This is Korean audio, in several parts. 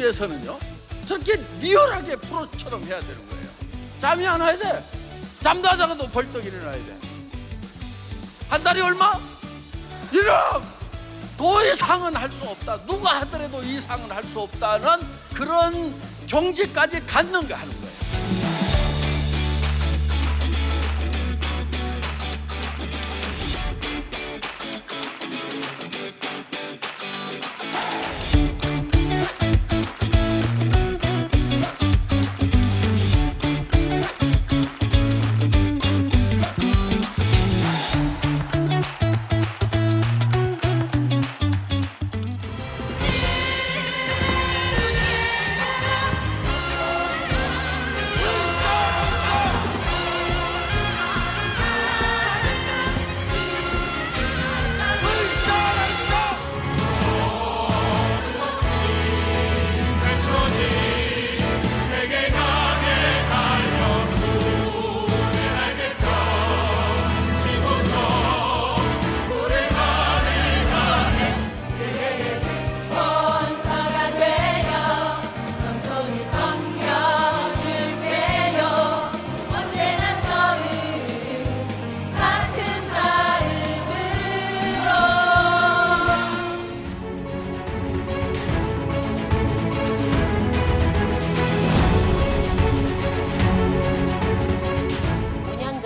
위해서는요 저렇게 리얼하게 프로처럼 해야 되는 거예요. 잠이 안 와야 돼. 잠도 하다가도 벌떡 일어나야 돼한 달이 얼마? 1억 더 이상은 할 수 없다. 누가 하더라도 이상은 할 수 없다는 그런 경지까지 갖는 거 하는 거예요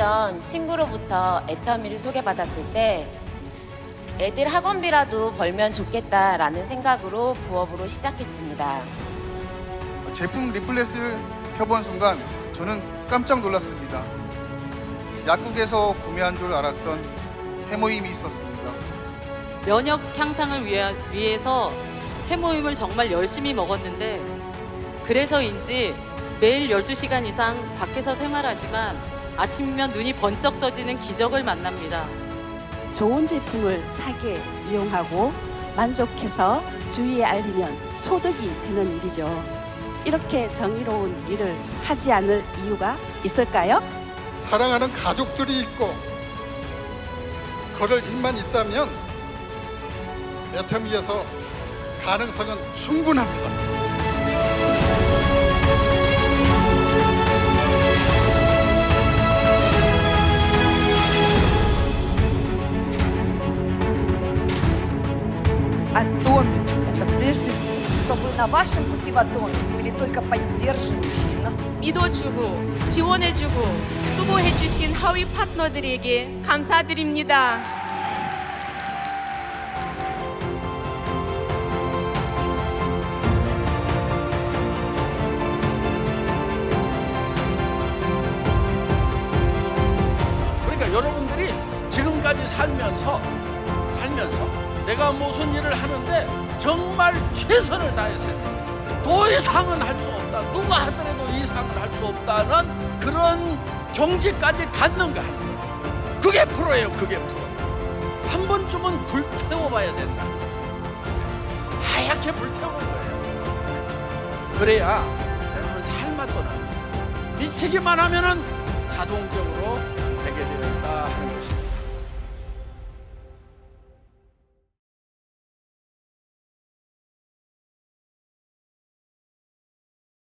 전 친구로부터 애터미를 소개받았을 때 애들 학원비라도 벌면 좋겠다라는 생각으로 부업으로 시작했습니다. 제품 리플렛을 펴본 순간 저는 깜짝 놀랐습니다. 약국에서 구매한 줄 알았던 해모임이 있었습니다. 면역 향상을 위하, 위해서 해모임을 정말 열심히 먹었는데 그래서인지 매일 12시간 이상 밖에서 생활하지만 아침이면 눈이 번쩍 떠지는 기적을 만납니다. 좋은 제품을 사게 이용하고 만족해서 주위에 알리면 소득이 되는 일이죠. 이렇게 정의로운 일을 하지 않을 이유가 있을까요? 사랑하는 가족들이 있고 걸을 힘만 있다면 애터미에서 가능성은 충분합니다. Атоми – это прежде всего, чтобы на вашем пути в Атоми были только поддерживающие нас 믿어주고 지원해주고 수고해주신 하위 파트너들에게 감사드립니다. 그러니까 여러분들이 지금까지 살면서 살면서 내가 무슨 일을 하는데 정말 최선을 다해서 했다. 더 이상은 할 수 없다. 누가 하더라도 이상은 할 수 없다는 그런 경지까지 거예요. 그게 프로예요. 그게 프로. 한 번쯤은 불태워봐야 된다. 하얗게 불태우는 거예요. 그래야 여러분 살맛도 납니다. 미치기만 하면은 자동적으로 되게 되어 있다 하는 것이